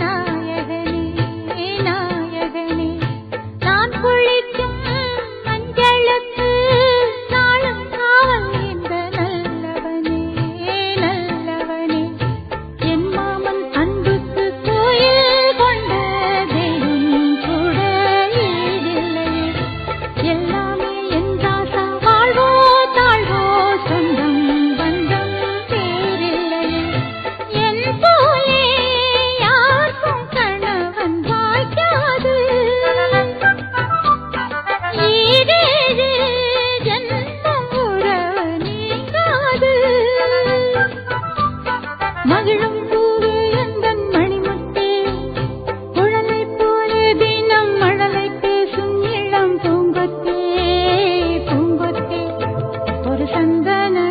நாயகனே நாயகனே. நான் புள்ளி மகிழும் பூவே எந்த மணிமுத்தே குழலை போலே தினம் மழலை பேசும் இளம் பூங்கொத்தே. பூங்கொத்தே. ஒரு சந்தான